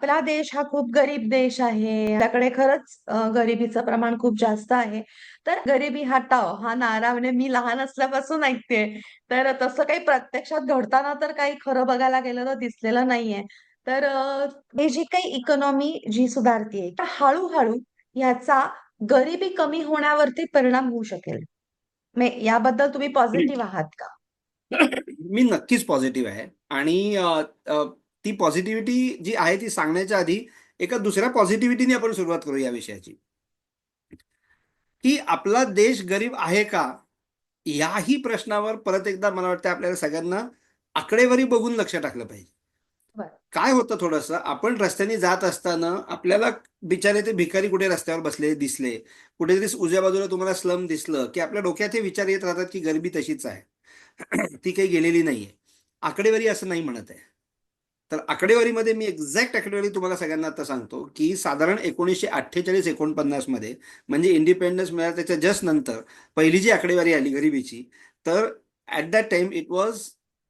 आपला देश हा खूप गरीब देश आहे. आपल्याकडे खरंच गरिबीचं प्रमाण खूप जास्त आहे. तर गरिबी हटाओ हा नारा म्हणजे मी लहान असल्यापासून ऐकतेय. तर तसं काही प्रत्यक्षात घडताना तर काही खरं बघायला गेलं तर दिसलेलं नाहीये. तर हे जी काही इकॉनॉमी जी सुधारतीये, हळू-हळू ह्याचा गरिबी कमी होण्यावरती परिणाम होऊ शकेल. याबद्दल तुम्ही पॉझिटिव्ह आहात का? मी नक्कीच पॉझिटिव्ह आहे आणि ती पॉझिटिव्हिटी जी आहे ती सांगण्याच्या आधी एका दुसऱ्या पॉझिटिव्हिटीने आपण सुरुवात करू या विषयाची. की आपला देश गरीब आहे का? याही प्रश्नावर परत एकदा मला वाटतं आपल्याला सगळ्यांना आकडेवारी बघून लक्ष टाकलं पाहिजे. काय होतं थोडंसं आपण रस्त्याने जात असताना आपल्याला बिचारे ते भिकारी कुठे रस्त्यावर बसलेले दिसले, कुठेतरी उजव्या बाजूला तुम्हाला स्लम दिसलं, की आपल्या डोक्यात हे विचार येत राहतात की गरिबी तशीच आहे. ती काही गेलेली नाहीये. आकडेवारी असं नाही म्हणत आहे. तर आकडेवारीमध्ये मी एक्झॅक्ट आकडेवारी तुम्हाला सगळ्यांना आता सांगतो, की साधारण 1948-49 मध्ये म्हणजे इंडिपेंडन्स मिळाला त्याच्या जस्ट नंतर पहिली जी आकडेवारी आली गरिबीची, तर at that time it was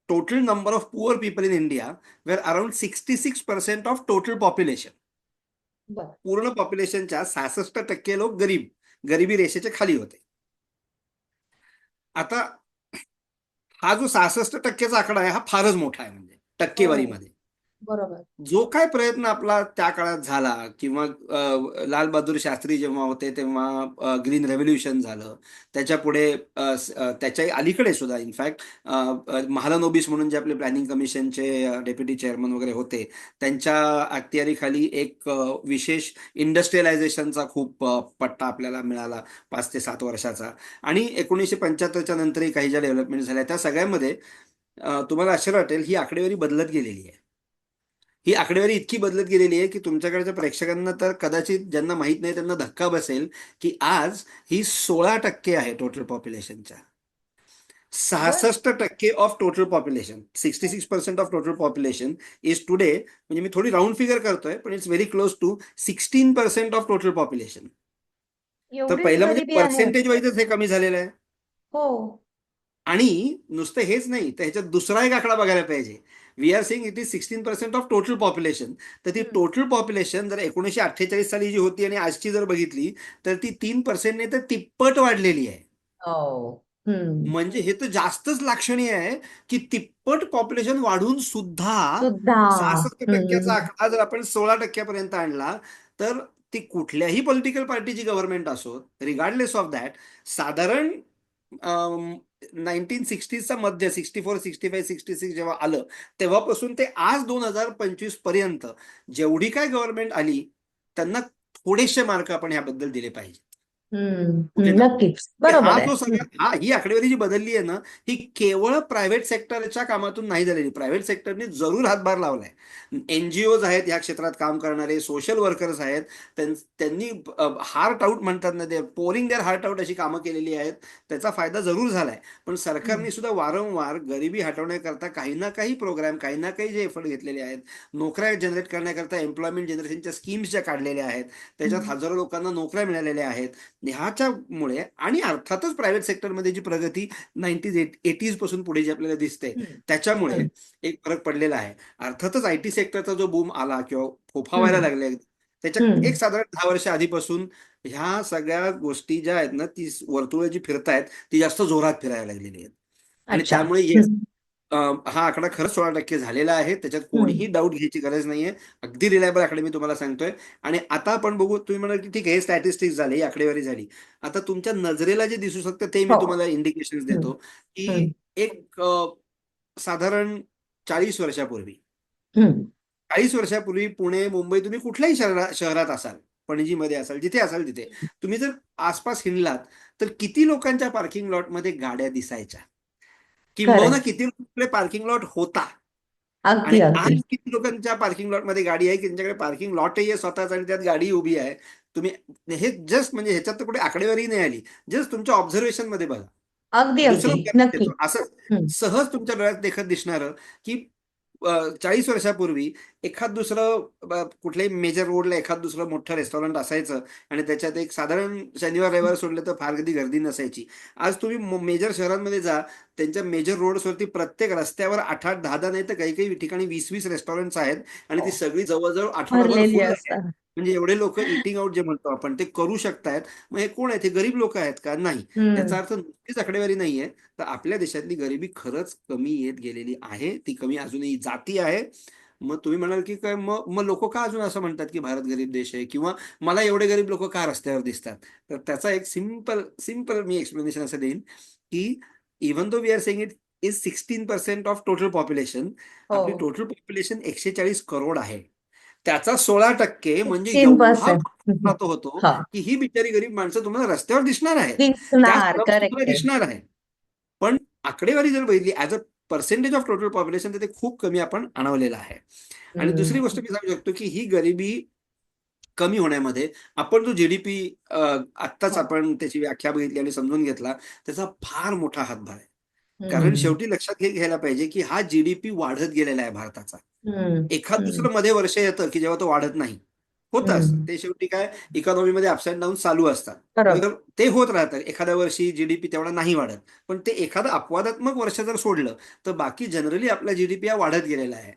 total number of poor people in India where around 66% of total population. पूर्ण पॉप्युलेशनच्या 66% लोक गरीब, गरिबी रेषेच्या खाली होते. आता हा जो 66% चा आकडा आहे हा फारच मोठा आहे म्हणजे. टक्केवारीमध्ये. बरोबर. जो काय प्रयत्न आपला त्या काळात झाला किंवा अ, लाल बहादूर शास्त्री जेव्हा होते तेव्हा अ, ग्रीन रेव्होल्युशन झालं. त्याच्यापुढे अ, स अ, त्याच्या अलीकडे सुद्धा इनफॅक्ट अ, महालनोबिस म्हणून जे आपले प्लॅनिंग कमिशनचे डेप्युटी चेअरमन वगैरे होते, त्यांच्या अखत्यारीखाली एक अ, विशेष इंडस्ट्रियलायझेशनचा खूप अ, पट्टा आपल्याला मिळाला पाच ते सात वर्षाचा आणि 1975 च्या नंतरही काही ज्या डेव्हलपमेंट झाल्या त्या सगळ्यामध्ये अ, तुम्हाला आश्चर्य वाटेल ही आकडेवारी बदलत गेलेली आहे. ही आकडेवारी इतकी बदलत गेलेली आहे, की तुमच्याकडच्या प्रेक्षकांना तर कदाचित ज्यांना माहीत नाही त्यांना धक्का बसेल, की आज ही 16% आहे टोटल पॉप्युलेशनच्या. बरं. 66% of total population. 66% of total population is today म्हणजे मी थोडी राउंड फिगर करतोय, पण it's very close to 16% of total population. तर पहिलं म्हणजे. पर्सेंटेज वाईजच हे कमी झालेलं आहे. हो. आणि नुसतं हेच नाही, तर ह्याच्यात दुसरा एक आकडा बघायला पाहिजे. We are saying it is 16% of total population. तर ती. टोटल पॉप्युलेशन जर 1948 साली जी होती आणि आजची जर बघितली, तर ती 3% नाही तर तिप्पट वाढलेली आहे. हो. म्हणजे हे तर जास्तच लाक्षणीय आहे, की तिप्पट पॉप्युलेशन वाढून सुद्धा सुद्धा. 66% चा हं. आकडा जर आपण 16% पर्यंत आणला, तर ती कुठल्याही पॉलिटिकल पार्टीची गव्हर्नमेंट असो, रिगार्डलेस ऑफ दॅट साधारण नाईन्टीन सिक्स्टीचा मध्य sixty four sixty five sixty six जेव्हा आलं तेव्हापासून ते आज दोन हजार पंचवीसपर्यंत जेवढी काय गव्हर्नमेंट आली त्यांना थोडेसे मार्क आपण ह्याबद्दल दिले पाहिजे. ना नक्कीच. बरोबर हा आहे. जो हं. सगळा हा ही आकडेवारी जी बदलली आहे ना, ही केवळ प्रायव्हेट सेक्टरच्या कामातून नाही झालेली. प्रायव्हेट सेक्टरने जरूर हातभार लावलाय. एन-जी-ओज आहेत ह्या क्षेत्रात काम करणारे, सोशल वर्कर्स आहेत. त्यां त्यांनी हार्ट आउट म्हणतात ना, ते पोरिंग देअर हार्ट आउट अशी कामं केलेली आहेत. त्याचा फायदा जरूर झालाय. पण. सरकारने सुद्धा वारंवार गरिबी हटवण्याकरता काही ना काही प्रोग्राम, काही ना काही जे एफर्ट घेतलेले आहेत. नोकऱ्या जनरेट करण्याकरता एम्प्लॉयमेंट जनरेशनच्या स्कीम्स ज्या काढलेल्या आहेत, त्याच्यात. हजारो लोकांना नोकऱ्या मिळालेल्या आहेत. ह्याच्यामुळे आणि अर्थातच प्रायव्हेट सेक्टरमध्ये जी प्रगती 90s, 80s पासून पुढे जी आपल्याला दिसते. त्याच्यामुळे. एक फरक पडलेला आहे. अर्थातच आयटी सेक्टरचा जो बूम आला किंवा फोफावायला. लागले, त्याच्या. एक साधारण 10 वर्ष आधीपासून ह्या सगळ्या गोष्टी ज्या आहेत ना, ती वर्तुळं जी फिरतायत, ती जास्त जोरात फिरायला लागलेली आहेत. आणि. त्यामुळे हं. आकडा खरंच 16% झालेला आहे. त्याच्यात कोणीही. डाऊट घ्यायची गरज नाहीये. अगदी रिलायबल आकडे मी तुम्हाला सांगतोय आणि आता आपण बघू तुम्ही म्हणाल, की ठीक आहे हे स्टॅटिस्टिक्स झाले, ही आकडेवारी झाली. आता तुमच्या नजरेला जे दिसू शकतं ते मी हो. तुम्हाला इंडिकेशन्स हं. देतो, की. एक साधारण 40 वर्षापूर्वी. 40 वर्षापूर्वी पुणे, मुंबई तुम्ही कुठल्याही शहरा शहरात असाल, पणजीमध्ये असाल, जिथे असाल तिथे. तुम्ही जर आसपास हिंडलात, तर किती लोकांच्या पार्किंग लॉटमध्ये गाड्या दिसायच्या? किंबहुना. किती लोकांकडे पार्किंग लॉट होता? आणि. आज किती लोकांच्या पार्किंग लॉटमध्ये गाडी आहे, की त्यांच्याकडे पार्किंग लॉटही आहे स्वतःच आणि त्यात गाडी उभी आहे. तुम्ही हे जस्ट म्हणजे ह्याच्यात तर कुठे आकडेवारी नाही आली. जस्ट तुमच्या ऑब्झर्वेशनमध्ये बघा. अगदी. असं. सहज तुमच्या डोळ्यात देखत दिसणारं, की चाळीस वर्षापूर्वी एखाद दुसरं कुठल्याही मेजर रोडला एखाद दुसरं मोठं रेस्टॉरंट असायचं आणि त्याच्यात एक साधारण शनिवार रविवार सोडलं तर फार कधी गर्दी नसायची. आज तुम्ही मेजर शहरांमध्ये जा त्यांच्या मेजर रोड्सवरती प्रत्येक रस्त्यावर आठ आठ दहा दहा नाही तर काही काही ठिकाणी वीस वीस रेस्टॉरंट्स आहेत आणि ती सगळी जवळजवळ आठवडाभर म्हणजे एवढे लोक इटिंग आउट जे म्हणतो आपण ते करू शकतायत. मग हे कोण आहेत? हे गरीब लोक आहेत का? नाही. त्याचा अर्थ नुसतीच आकडेवारी नाहीये तर आपल्या देशातली गरिबी खरंच कमी येत गेलेली आहे. ती कमी अजूनही जाती आहे. मग तुम्ही म्हणाल की काय मग मग लोक का अजून असं म्हणतात की भारत गरीब देश आहे? किंवा मला एवढे गरीब लोक का रस्त्यावर दिसतात? तर त्याचा एक सिंपल सिंपल मी एक्सप्लेनेशन असं देईन की even though we are saying it is sixteen percent of total population आपली टोटल पॉप्युलेशन एकशे चाळीस करोड आहे. त्याचा सोळा टक्के म्हणजे एवढा राहतो होतो की ही बिचारी गरीब माणसं तुम्हाला रस्त्यावर दिसणार आहे दिसणार आहे पण आकडेवारी जर बघितली as a percentage of total population तर ते खूप कमी आपण आणवलेलं आहे आणि दुसरी. गोष्ट मी सांगू शकतो की ही गरिबी कमी होण्यामध्ये आपण जो जीडीपी आत्ताच. आपण त्याची व्याख्या बघितली आणि समजून घेतला त्याचा फार मोठा हातभार आहे कारण. शेवटी लक्षात घ्यायला पाहिजे की हा जीडीपी वाढत गेलेला आहे भारताचा. एखाद. दुसरं मध्ये वर्ष येतं की जेव्हा तो वाढत नाही. होत असतं. ते शेवटी काय? इकॉनॉमीमध्ये अप्स अँड डाऊन चालू असतात. ते होत राहतं एखाद्या वर्षी जीडीपी तेवढा नाही वाढत. पण ते एखादं अपवादात्मक वर्ष जर सोडलं तर बाकी जनरली आपला जीडीपी हा वाढत गेलेला आहे.